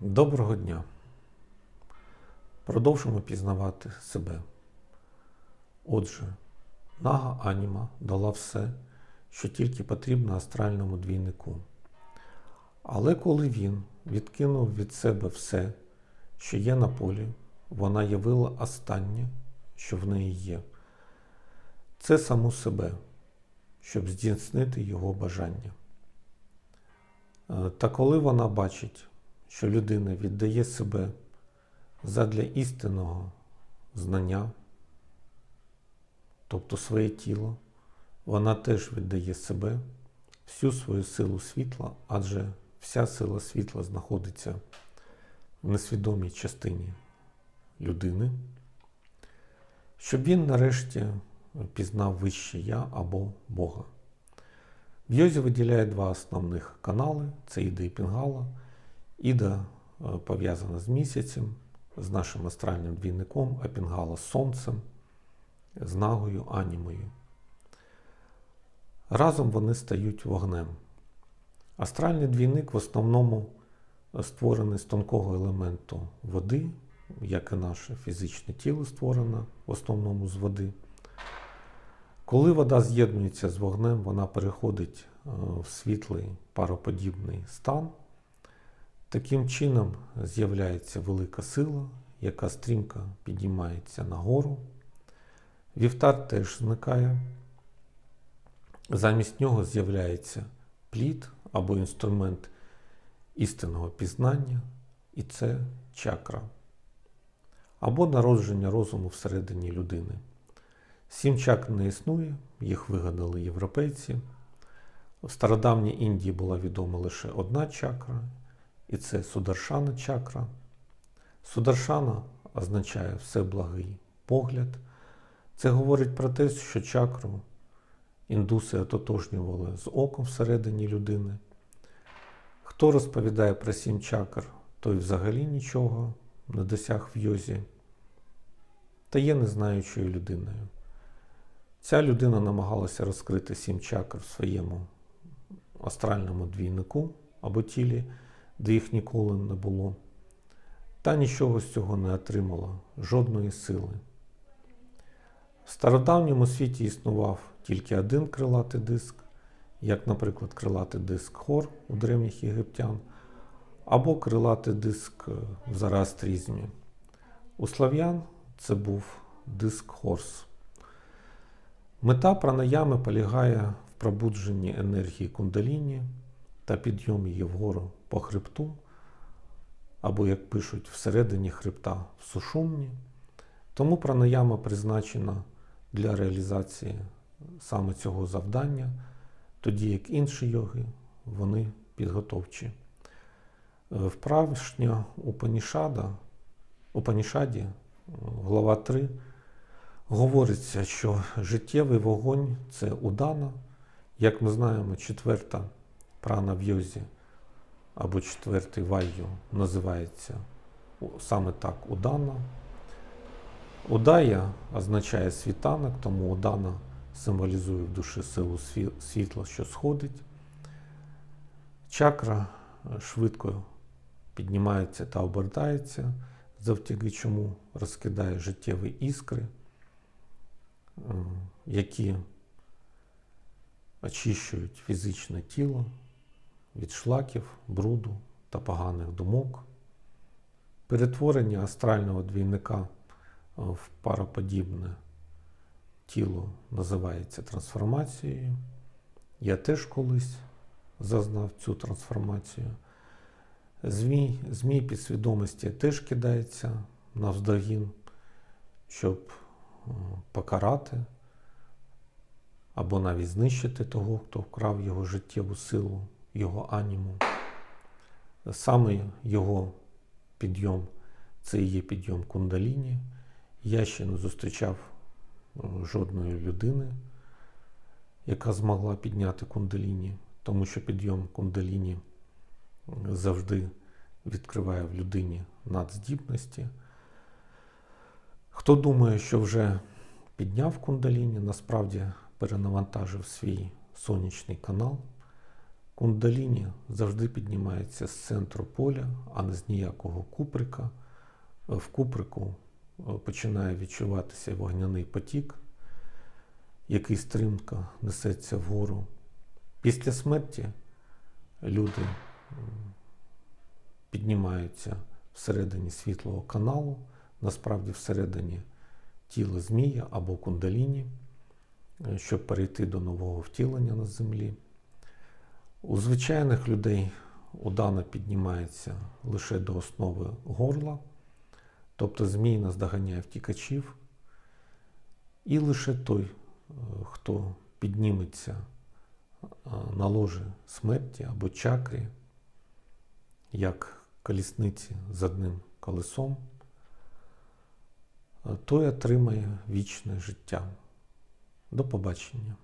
Доброго дня. Продовжимо пізнавати себе. Отже, нага аніма дала все, що тільки потрібно астральному двійнику. Але коли він відкинув від себе все, що є на полі, вона явила останнє, що в неї є. Це саму себе, щоб здійснити його бажання. Е, Та коли вона бачить, що людина віддає себе задля істинного знання, тобто своє тіло, вона теж віддає себе, всю свою силу світла, адже вся сила світла знаходиться в несвідомій частині людини, щоб він нарешті пізнав вище я або Бога. В йозі виділяє два основних канали: це Іда і Пінгала. Іда е, пов'язана з місяцем, з нашим астральним двійником, а Пінгала з сонцем, з нагою, анімою. Разом вони стають вогнем. Астральний двійник в основному створений з тонкого елементу води, як і наше фізичне тіло створено в основному з води. Коли вода з'єднується з вогнем, вона переходить е, в світлий пароподібний стан. Таким чином з'являється велика сила, яка стрімко підіймається нагору. Вівтар теж зникає. Замість нього з'являється плід або інструмент істинного пізнання, і це чакра, або народження розуму всередині людини. Сім чакр не існує, їх вигадали європейці. В стародавній Індії була відома лише одна чакра, і це Сударшана чакра. Сударшана означає всеблагий погляд. Це говорить про те, що чакру індуси ототожнювали з оком всередині людини. Хто розповідає про сім чакр, той взагалі нічого не досяг в йозі та є незнаючою людиною. Ця людина намагалася розкрити сім чакр в своєму астральному двійнику або тілі, де їх ніколи не було, та нічого з цього не отримала, жодної сили. В стародавньому світі існував тільки один крилатий диск, як, наприклад, крилатий диск Хор у древніх єгиптян, або крилатий диск в Зарастрізмі. У слав'ян це був диск Хорс. Мета пранаями полягає в пробудженні енергії кундаліні та підйомі її вгору по хребту, або, як пишуть, всередині хребта в сушумні. Тому пранаяма призначена для реалізації саме цього завдання, тоді як інші йоги, вони підготовчі. Вправшня Упанішада, Упанішаді, глава 3, говориться, що життєвий вогонь це удана. Як ми знаємо, четверта прана в йозі або четвертий вайю називається саме так удана. Удая означає світанок, тому удана символізує в душі силу світла, що сходить. Чакра швидко піднімається та обертається, завдяки чому розкидає життєві іскри, які очищують фізичне тіло від шлаків, бруду та поганих думок. Перетворення астрального двійника в пароподібне тіло називається трансформацією. Я теж колись зазнав цю трансформацію. Змій, змій підсвідомості теж кидається навздогін, щоб покарати або навіть знищити того, хто вкрав його життєву силу, його аніму. Саме його підйом це і є підйом кундаліні. Я ще не зустрічав жодної людини, яка змогла підняти кундаліні, тому що підйом кундаліні завжди відкриває в людині надздібності. Хто думає, що вже підняв кундаліні, насправді перенавантажив свій сонячний канал, Кундаліні завжди піднімається з центру поля, а не з ніякого куприка. В куприку е, починає відчуватися вогняний потік, який стрімко несеться вгору. Після смерті люди піднімаються всередині світлого каналу, насправді всередині тіла змія або кундаліні, е, щоб перейти до нового втілення на землі. У звичайних людей удана піднімається лише до основи горла, тобто змій наздоганяє втікачів, і лише той, е, хто підніметься е, на ложі смерті або чакрі, як колісниці з одним колесом, е, той отримає вічне життя. До побачення.